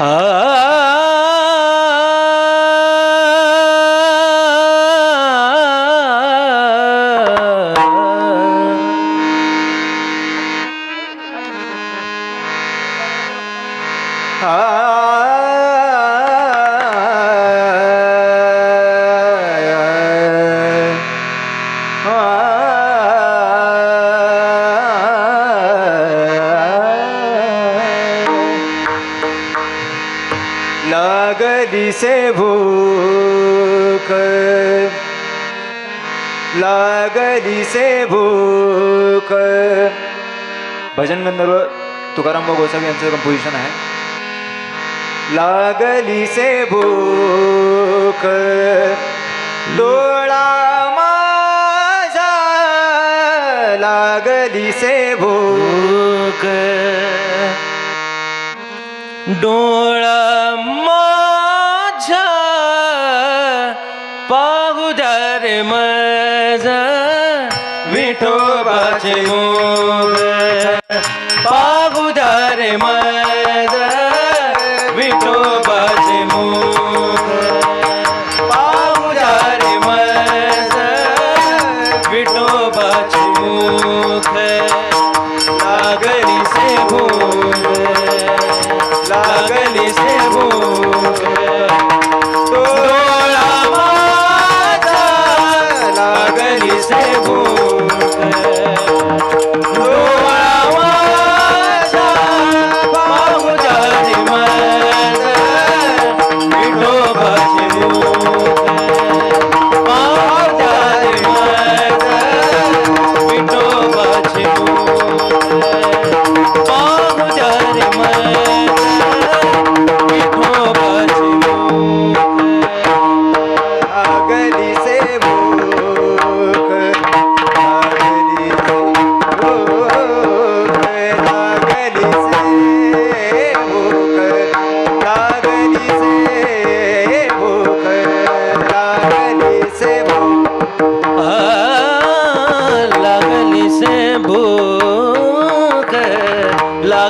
ah. लागदिसे भूक. लागदिसे भूक. भजन गंधर्व तुकाराम गोसावी यांचं कंपोजिशन आहे. लागलिसे भूक. डोळा माझा लागलिसे भूक. डोळा Simón.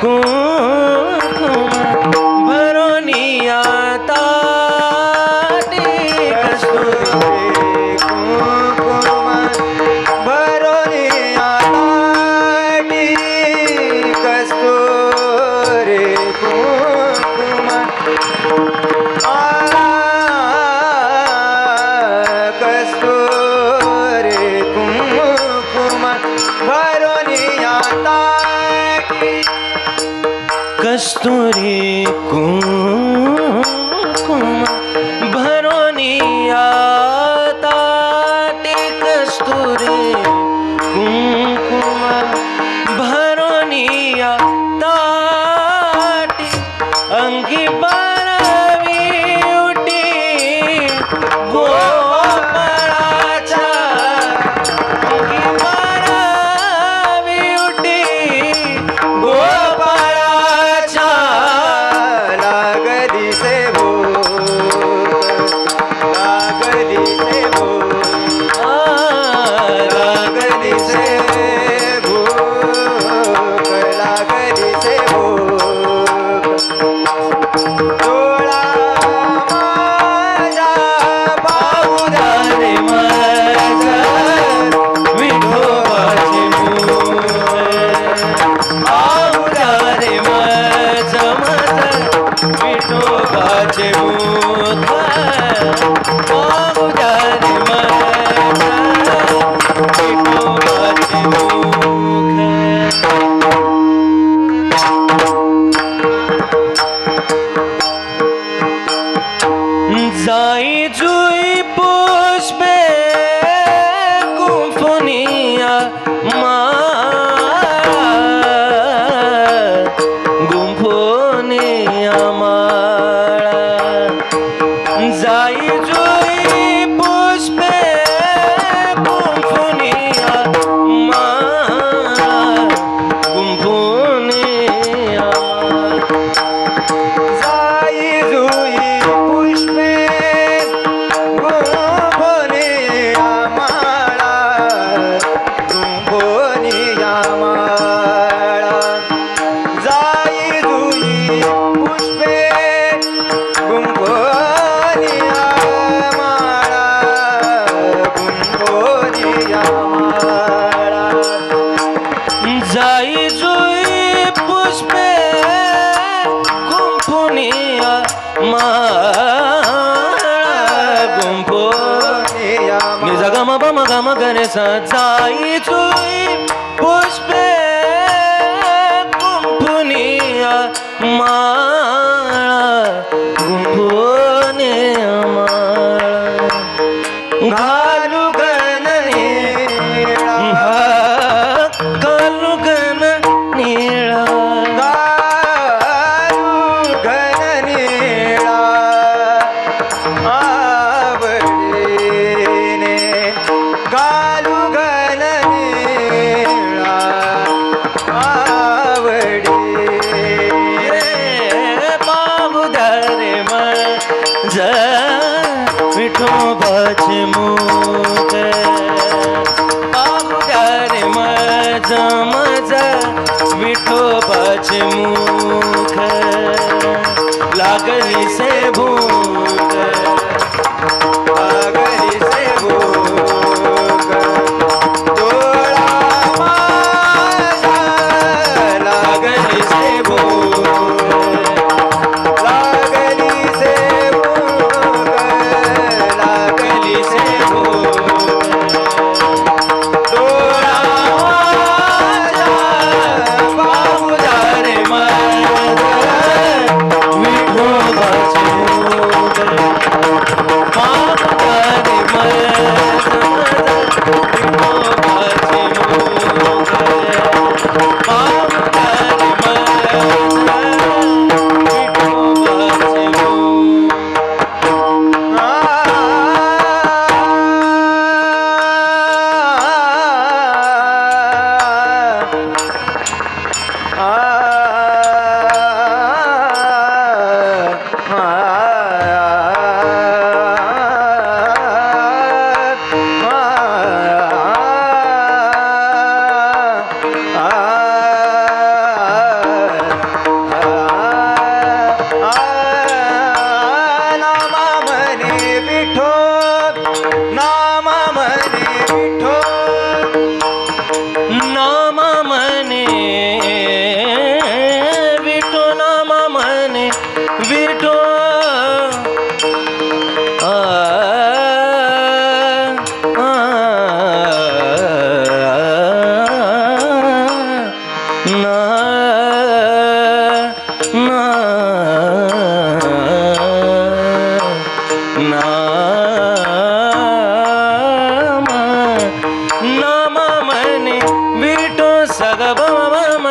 고 कस्तूरी कुं নাই জুই পুষবে কুফনিয়া। সাজাই তুই পুষ্পে কুম্ভনিয়া মা कर से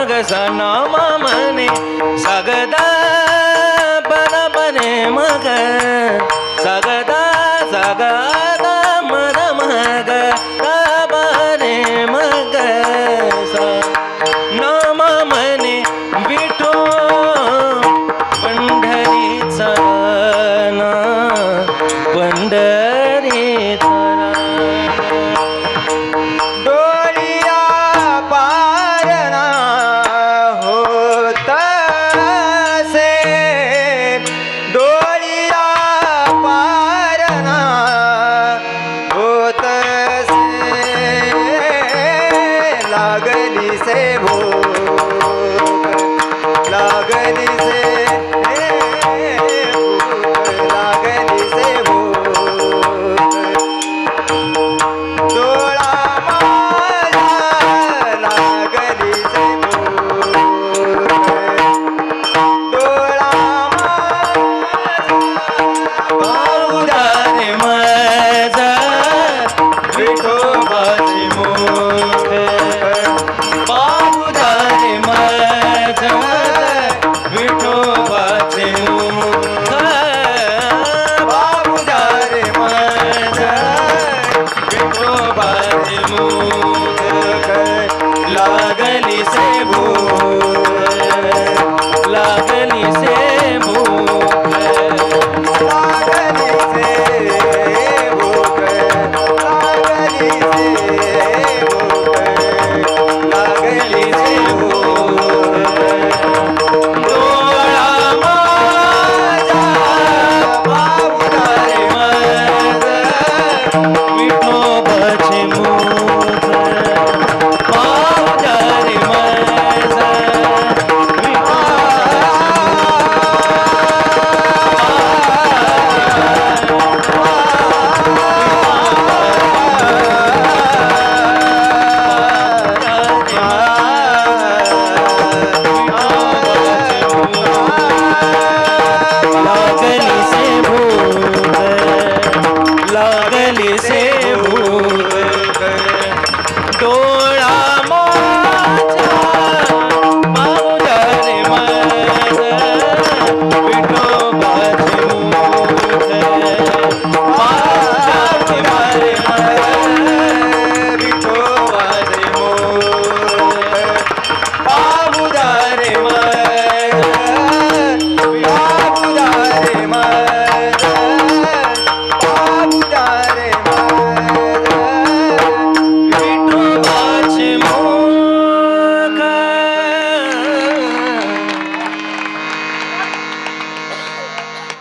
गसना मामने सगदा बना बने मग सगदा सगदा मन मग बने मग ना मामने विठो पंढरीचा ना पंढरी